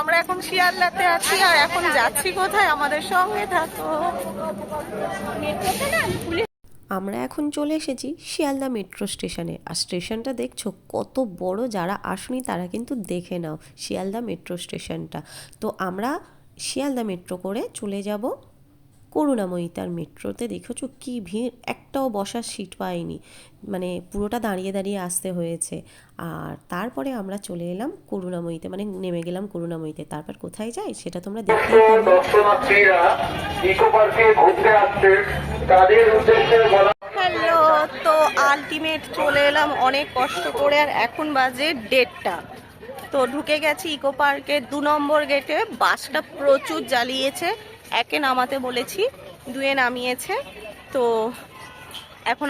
আমরা এখন শিয়ালদাতে আছি আর এখন যাচ্ছি কোথায়? আমাদের সঙ্গে থাকো। আমরা এখন চলে এসেছি শিয়ালদা মেট্রো স্টেশনে। আর স্টেশনটা দেখছ কত বড়, যারা আসনি তারা কিন্তু দেখে নাও শিয়ালদা মেট্রো স্টেশনটা। তো আমরা শিয়ালদা মেট্রো করে চলে যাব করুণাময়ী তার মেট্রোতে দেখেছ কি ভিড়? একটাও বসার সিট পাইনি। মানে পুরোটা দাঁড়িয়ে দাঁড়িয়ে আসতে হয়েছে। আর তারপরে আমরা চলে এলাম করুণাময়ীতে মানে নেমে গেলাম করুণাময়ীতে। তারপর কোথায় যাই সেটা তোমরা দেখতেই পাবে। দর্শনার্থীরা ইকো পার্কে ঘুরতে আসছে। তাদের উদ্দেশ্যে বলা হ্যালো তো আলটিমেট চলে এলাম অনেক কষ্ট করে আর এখন বাজে ডেটটা তো ঢুকে গেছি ইকো পার্কের দু নম্বর গেটে। বাসটা প্রচুর জ্বালিয়েছে। একে নামাতে বলেছি, দুয়ে নামিয়েছে, তো এখন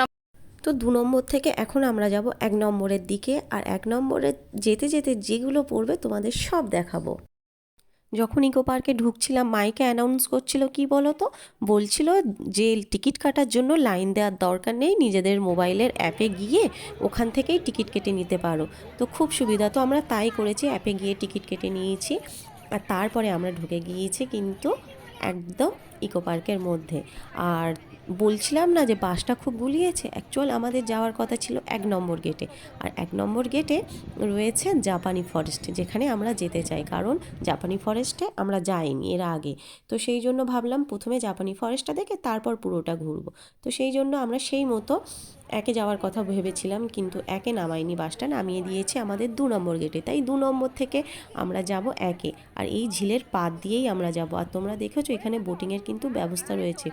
তো দু নম্বর থেকে এখন আমরা যাব এক নম্বরের দিকে, আর এক নম্বরে যেতে যেতে যেগুলো পড়বে তোমাদের সব দেখাবো। যখন ইকো পার্কে ঢুকছিলাম, মাইকে অ্যানাউন্স করছিল, কি বলো তো বলছিল যে টিকিট কাটার জন্য লাইন দেওয়ার দরকার নেই, নিজেদের মোবাইলের অ্যাপে গিয়ে ওখান থেকেই টিকিট কেটে নিতে পারো। তো খুব সুবিধা, তো আমরা তাই করেছি, অ্যাপে গিয়ে টিকিট কেটে নিয়েছি, আর তারপরে আমরা ঢুকে গিয়েছি কিন্তু একদম ইকো পার্কের মধ্যে। আর বলছিলাম না যে বাসটা খুব গুলিয়েছে? অ্যাকচুয়াল আমাদের যাওয়ার কথা ছিল এক নম্বর গেটে আর এক নম্বর গেটে রয়েছে জাপানি ফরেস্ট যেখানে আমরা যেতে চাই। কারণ জাপানি ফরেস্টে আমরা যাইনি এর আগে। তো সেই জন্য ভাবলাম প্রথমে জাপানি ফরেস্টটা দেখে তারপর পুরোটা ঘুরবো। তো সেই জন্য আমরা সেই মতো একে যাওয়ার কথা ভেবেছিলাম, কিন্তু একে নামাইনি বাসটা নামিয়ে দিয়েছে আমাদের দু নম্বর গেটে তাই দু নম্বর থেকে আমরা যাব একে। আর এই ঝিলের পাত দিয়েই আমরা যাব। আর তোমরা দেখেছ এখানে বোটিংয়ের কিন্তু ব্যবস্থা রয়েছে।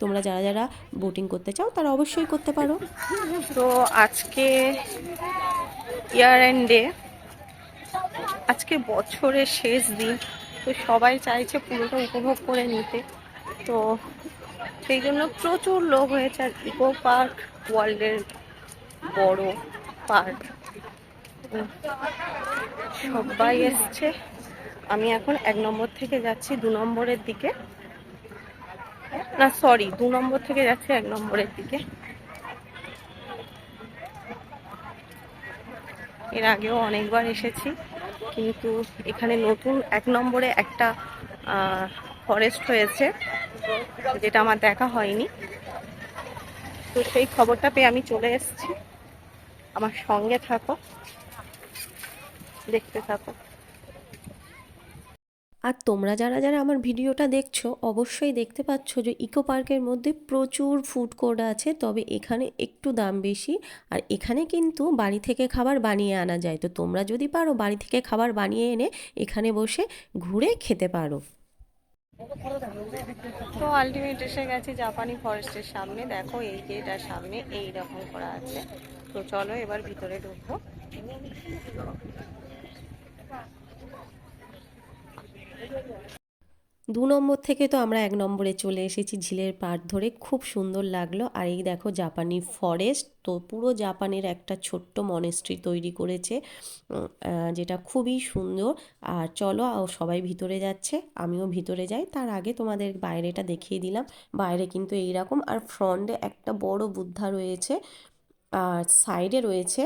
তোমরা যারা যারা বোটিং করতে চাও, তারা অবশ্যই করতে পারো। তো আজকে ইয়ার এন্ড ডে আজকে বছরের শেষ দিন। তো সবাই চাইছে পুরোটা উপভোগ করে নিতে। তো সেই জন্য প্রচুর লোক হয়েছে আর ইকো পার্ক, ওয়ার্ল্ডের বড় পার্ক। সবাই এসছে। আমি এখন এক নম্বর থেকে যাচ্ছি দু নম্বরের দিকে। না সরি দু নম্বর থেকে যাচ্ছি এক নম্বরের দিকে। এর আগেও অনেকবার এসেছি, কিন্তু এখানে নতুন এক নম্বরে একটা ফরেস্ট হয়েছে, যেটা আমার দেখা হয়নি। তো সেই খবরটা পেয়ে আমি চলে এসেছি। আমার সঙ্গে থাকো, দেখতে থাকো। আর তোমরা যারা যারা আমার ভিডিওটা দেখছ, অবশ্যই দেখতে পাচ্ছ যে ইকো পার্কের মধ্যে প্রচুর ফুড কোর্ট আছে, তবে এখানে একটু দাম বেশি। আর এখানে কিন্তু বাড়ি থেকে খাবার বানিয়ে আনা যায়। তো তোমরা যদি পারো বাড়ি থেকে খাবার বানিয়ে এনে এখানে বসে ঘুরে খেতে পারো। তো আলটিমেট এসে গেছি জাপানি ফরেস্টের সামনে। দেখো, এই গেট আর সামনে এই রকম করা আছে। তো চলো এবার ভিতরে ঢুকবো। দু নম্বর থেকে তো আমরা এক নম্বরে চলে এসেছি ঝিলের পাড় ধরে। খুব সুন্দর লাগল। আর এই দেখো জাপানি ফরেস্ট তো পুরো জাপানের একটা ছোট্ট মনেস্ট্রি তৈরি করেছে যেটা খুবই সুন্দর। আর চলো সবাই ভিতরে যাচ্ছে, আমিও ভিতরে যাই। তার আগে তোমাদের বাইরেটা দেখিয়ে দিলাম। বাইরে কিন্তু এই রকম আর ফ্রন্টে একটা বড় বুদ্ধা রয়েছে, আর সাইডে রয়েছে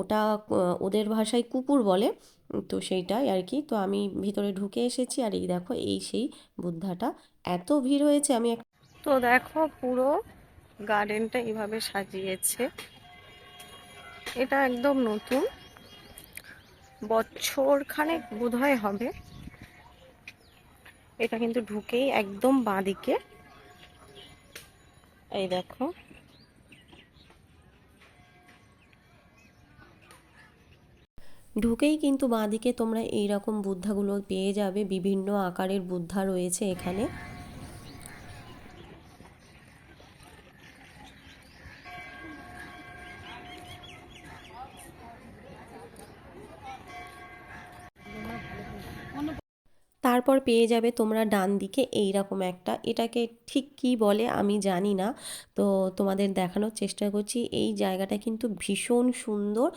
ওটা ওদের ভাষায় কুকুর বলে। তো সেইটাই আর কি। তো আমি ভিতরে ঢুকে এসেছি আর এই দেখো, এই সেই বুদ্ধাটা। এত ভিড় হয়েছে, আমি তো দেখো পুরো গার্ডেনটা এইভাবে সাজিয়েছে। এটা একদম নতুন। বছর খানেক বোধহয় হবে। এটা কিন্তু ঢুকেই একদম বাঁদিকে এই দেখো। ঢুকেই কিন্তু বাঁদিকে তোমরা এইরকম বুদ্ধাগুলো পেয়ে যাবে বিভিন্ন আকারের বুদ্ধা রয়েছে এখানে। তারপর পেয়ে যাবে তোমরা ডান দিকে এই রকম একটা। এটাকে ঠিক কি বলে আমি জানি না। তো তোমাদের দেখানোর চেষ্টা করছি। এই জায়গাটা কিন্তু ভীষণ সুন্দর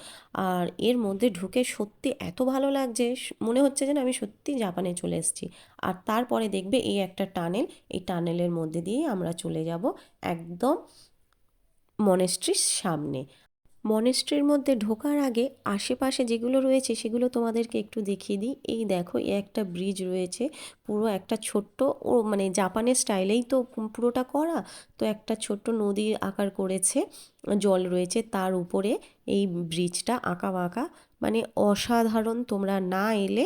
আর এর মধ্যে ঢুকে সত্যি এত ভালো লাগছে মনে হচ্ছে যেন আমি সত্যি জাপানে চলে এসেছি। আর তারপরে দেখবে এই একটা টানেল, এই টানেলের মধ্যে দিয়েই আমরা চলে যাব একদম মনেস্ট্রির সামনে। মনেস্ট্রির মধ্যে ঢোকার আগে আশেপাশে যেগুলো রয়েছে সেগুলো তোমাদেরকে একটু দেখিয়ে দিই। এই দেখো এই একটা ব্রিজ রয়েছে, পুরো একটা ছোট্ট ও মানে জাপানের স্টাইলেই তো পুরোটা করা, তো একটা ছোট্ট নদীর আকার করেছে, জল রয়েছে, তার উপরে এই ব্রিজটা আঁকা বাঁকা মানে অসাধারণ তোমরা না এলে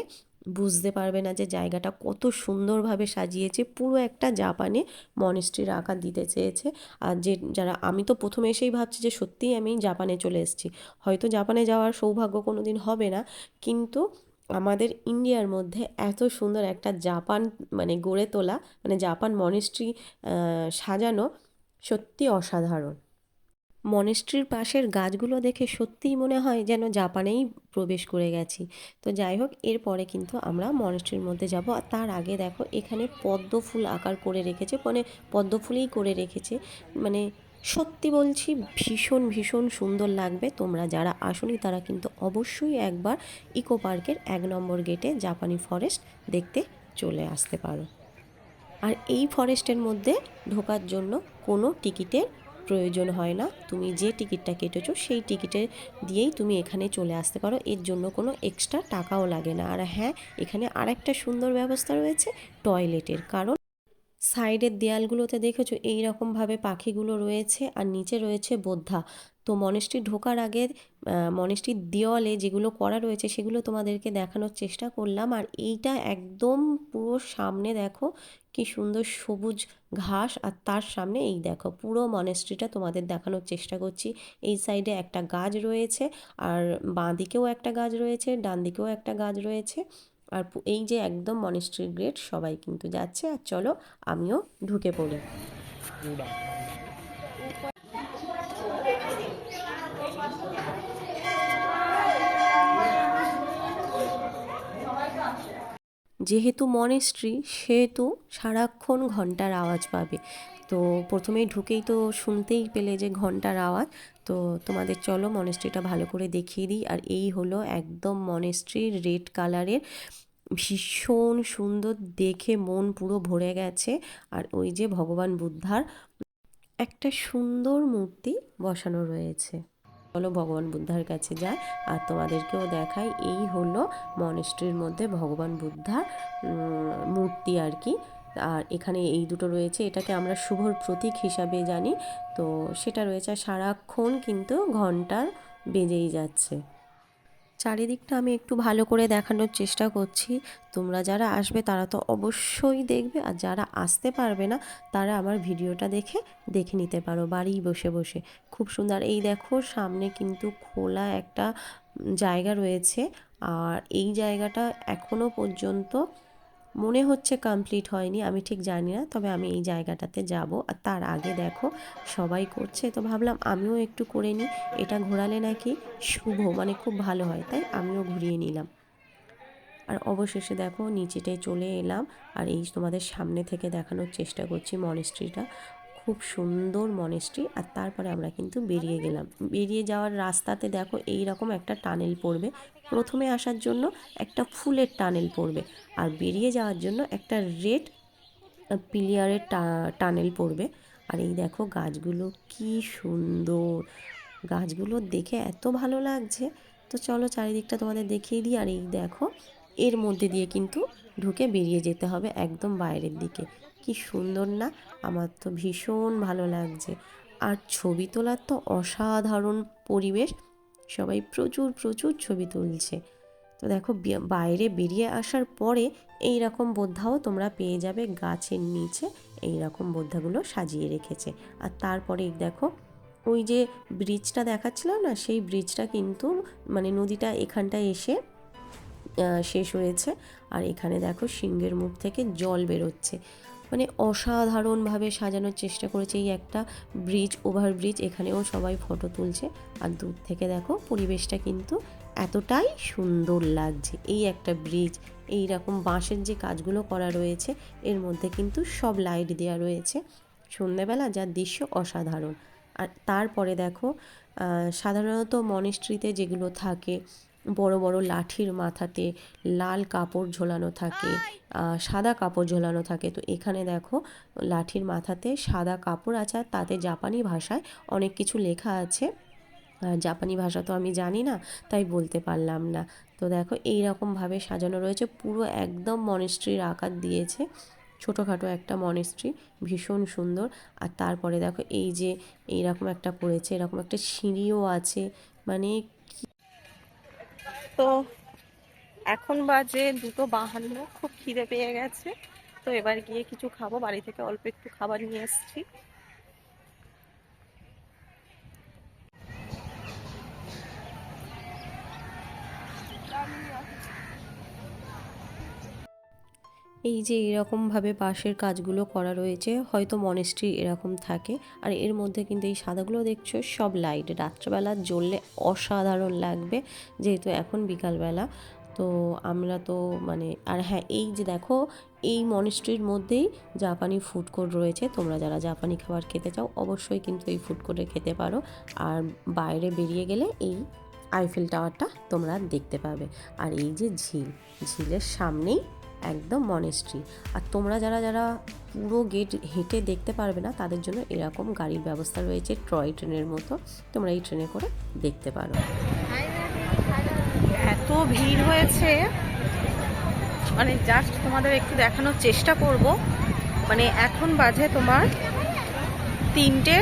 বুঝতে পারবে না যে জায়গাটা কত সুন্দরভাবে সাজিয়েছে। পুরো একটা জাপানে মনেস্ট্রির আকার দিতে চেয়েছে। আর যে, যারা, আমি তো প্রথমে এসেই ভাবছি যে সত্যিই আমি জাপানে চলে এসেছি। হয়তো জাপানে যাওয়ার সৌভাগ্য কোনো দিন হবে না। কিন্তু আমাদের ইন্ডিয়ার মধ্যে এত সুন্দর একটা জাপান মানে গড়ে তোলা মানে জাপান মনেস্ট্রি সাজানো সত্যি অসাধারণ। মনেস্ট্রির পাশের গাছগুলো দেখে সত্যিই মনে হয় যেন জাপানেই প্রবেশ করে গেছি। তো যাই হোক এরপরে কিন্তু আমরা মনেস্ট্রির মধ্যে যাব। আর তার আগে দেখো, এখানে পদ্ম ফুল আকার করে রেখেছে মানে পদ্ম ফুলেই করে রেখেছে। মানে সত্যি বলছি, ভীষণ ভীষণ সুন্দর লাগবে। তোমরা যারা আসনি, তারা কিন্তু অবশ্যই একবার ইকো পার্কের এক নম্বর গেটে জাপানি ফরেস্ট দেখতে চলে আসতে পারো। আর এই ফরেস্টের মধ্যে ঢোকার জন্য কোনো টিকিটের প্রয়োজন হয় না। তুমি যে টিকিটটা কেটেছো সেই টিকিটে দিয়েই তুমি এখানে চলে আসতে পারো। এর জন্য কোনো এক্সট্রা টাকাও লাগে না। আর হ্যাঁ এখানে আর একটা সুন্দর ব্যবস্থা রয়েছে, টয়লেটের। কারণ সাইডের দেয়ালগুলোতে দেখেছ এই রকমভাবে পাখিগুলো রয়েছে আর নিচে রয়েছে বোদ্ধা। তো মনেস্ট্রি ঢোকার আগে মনেস্ট্রির দেওয়ালে যেগুলো করা রয়েছে সেগুলো তোমাদেরকে দেখানোর চেষ্টা করলাম। আর এইটা একদম পুরো সামনে দেখো কি সুন্দর সবুজ ঘাস। আর তার সামনে এই দেখো, পুরো মনেস্ট্রিটা তোমাদের দেখানোর চেষ্টা করছি। এই সাইডে একটা গাছ রয়েছে, আর বাঁ দিকেও একটা গাছ রয়েছে ডান দিকেও একটা গাছ রয়েছে। আর এই যে একদম মনেস্ট্রি গ্রেট সবাই কিন্তু যাচ্ছে। আর চলো আমিও ঢুকে পড়ি। যেহেতু মনেস্ট্রি সেহেতু সারাক্ষণ ঘণ্টার আওয়াজ পাবে। তো প্রথমেই ঢুকেই তো শুনতেই পেলে যে ঘণ্টার আওয়াজ। তো তোমাদের চলো মনেস্ট্রিটা ভালো করে দেখিয়ে দিই। আর এই হলো একদম মনেস্ট্রির রেড কালারের। ভীষণ সুন্দর দেখে মন পুরো ভরে গেছে। আর ওই যে ভগবান বুদ্ধার একটা সুন্দর মূর্তি বসানো রয়েছে। চলো ভগবান বুদ্ধার কাছে যায় আর তোমাদেরকেও দেখাই। এই হলো মনেস্ট্রির মধ্যে ভগবান বুদ্ধার মূর্তি আর কি। আর এখানে এই দুটো রয়েছে। এটাকে আমরা শুভর প্রতীক হিসাবে জানি। তো সেটা রয়েছে সারাক্ষণ কিন্তু ঘণ্টার বেজেই যাচ্ছে। চারিদিকটা আমি একটু ভালো করে দেখানোর চেষ্টা করছি। তোমরা যারা আসবে তারা তো অবশ্যই দেখবে আর যারা আসতে পারবে না, তারা আমার ভিডিওটা দেখে দেখে নিতে পারো। বাড়ি বসে বসে। খুব সুন্দর। এই দেখো, সামনে কিন্তু খোলা একটা জায়গা রয়েছে। আর এই জায়গাটা এখনও পর্যন্ত মনে হচ্ছে কমপ্লিট হয়নি, আমি ঠিক জানি না, তবে আমি এই জায়গাটাতে যাব। আর তার আগে দেখো, সবাই করছে, তো ভাবলাম আমিও একটু করে নিই, এটা ঘোরালে নাকি শুভ মানে খুব ভালো হয়, তাই আমিও ঘুরিয়ে নিলাম। আর অবশেষে দেখো, নিচেটায় চলে এলাম, আর এই তোমাদের সামনে থেকে দেখানোর চেষ্টা করছি মনেস্ট্রিটা খুব সুন্দর মনেস্ট্রি আর তারপরে আমরা কিন্তু বেরিয়ে গেলাম। বেরিয়ে যাওয়ার রাস্তাতে দেখো এই রকম একটা টানেল পড়বে। প্রথমে আসার জন্য একটা ফুলের টানেল পড়বে, আর বেরিয়ে যাওয়ার জন্য একটা রেড পিলিয়ারের টানেল পড়বে। আর এই দেখো গাছগুলো কি সুন্দর! গাছগুলো দেখে এত ভালো লাগছে। তো চলো চারিদিকটা তোমাদের দেখিয়ে দিই, আর এই দেখো এর মধ্যে দিয়ে কিন্তু ঢুকে বেরিয়ে যেতে হবে একদম বাইরের দিকে। কি সুন্দর না? আমার তো ভীষণ ভালো লাগছে। আর ছবি তোলার তো অসাধারণ পরিবেশ। সবাই প্রচুর প্রচুর ছবি তুলছে। তো দেখো বাইরে বেরিয়ে আসার পরে এই রকম বোদ্ধাও তোমরা পেয়ে যাবে গাছের নিচে এই রকম বোদ্ধাগুলো সাজিয়ে রেখেছে। আর তারপরে দেখো, ওই যে ব্রিজটা দেখাচ্ছিলাম না? সেই ব্রিজটা কিন্তু মানে নদীটা এখানটায় এসে শেষ হয়েছে। আর এখানে দেখো সিংহের মুখ থেকে জল বেরোচ্ছে। মানে অসাধারণভাবে সাজানোর চেষ্টা করেছে এই একটা ব্রিজ ওভার ব্রিজ এখানেও সবাই ফটো তুলছে। আর দূর থেকে দেখো পরিবেশটা কিন্তু এতটাই সুন্দর লাগছে। এই একটা ব্রিজ এই রকম বাঁশের যে কাজগুলো করা রয়েছে, এর মধ্যে কিন্তু সব লাইট দেওয়া রয়েছে। সন্ধ্যেবেলা যার দৃশ্য অসাধারণ। আর তারপরে দেখো সাধারণত মনেস্ট্রিতে যেগুলো থাকে বড় বড় লাঠির মাথাতে লাল কাপড় ঝোলানো থাকে সাদা কাপড় ঝোলানো থাকে। তো এখানে দেখো লাঠির মাথাতে সাদা কাপড় আছে আর তাতে জাপানি ভাষায় অনেক কিছু লেখা আছে। জাপানি ভাষা তো আমি জানি না তাই বলতে পারলাম না। তো দেখো এই রকমভাবে সাজানো রয়েছে পুরো একদম মনেস্ট্রির আকার দিয়েছে। ছোটোখাটো একটা মনেস্ট্রি ভীষণ সুন্দর। আর তারপরে দেখো এই যে এইরকম একটা করেছে এরকম একটা সিঁড়িও আছে মানে তো এখন বাজে দুটো বাহান্ন, খুব খিদে পেয়ে গেছে। তো এবার গিয়ে কিছু খাব, বাড়ি থেকে অল্প একটু খাবার নিয়ে এসেছি। এই যে এরকমভাবে বাঁশের কাজগুলো করা রয়েছে, হয়তো মনেস্ট্রি এরকম থাকে। আর এর মধ্যে কিন্তু এই সাদাগুলো দেখছ, সব লাইট রাত্রেবেলা জ্বললে অসাধারণ লাগবে, যেহেতু এখন বিকালবেলা। তো আমরা তো মানে আর হ্যাঁ এই যে দেখো, এই মনেস্ট্রির মধ্যেই জাপানি ফুড কোর্ট রয়েছে। তোমরা যারা জাপানি খাবার খেতে চাও, অবশ্যই কিন্তু এই ফুড কোর্টে খেতে পারো। আর বাইরে বেরিয়ে গেলে এই আইফেল টাওয়ারটা তোমরা দেখতে পাবে। আর এই যে ঝিল, ঝিলের সামনেই একদম মনেস্ট্রি আর তোমরা যারা যারা পুরো গেট হেঁটে দেখতে পারবে না, তাদের জন্য এরকম গাড়ির ব্যবস্থা রয়েছে টয় ট্রেনের মতো। তোমরা এই ট্রেনে করে দেখতে পারো। এত ভিড় হয়েছে। মানে জাস্ট তোমাদের একটু দেখানোর চেষ্টা করব। মানে এখন বাজে তোমার তিনটে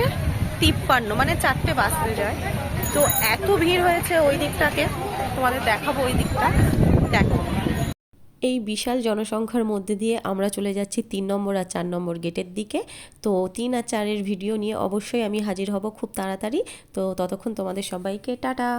তিপ্পান্ন মানে চারটে বাজতে যায়। তো এত ভিড় হয়েছে ওই দিকটাকে। তোমাদের দেখাবো ওই দিকটা। দেখো। এই বিশাল জনসংখ্যার মধ্যে দিয়ে আমরা চলে যাচ্ছি তিন নম্বর আর চার নম্বর গেটের দিকে। তো তিন আর চারের ভিডিও নিয়ে অবশ্যই আমি হাজির হব খুব তাড়াতাড়ি। তো ততক্ষণ তোমাদের সবাইকে টাটা।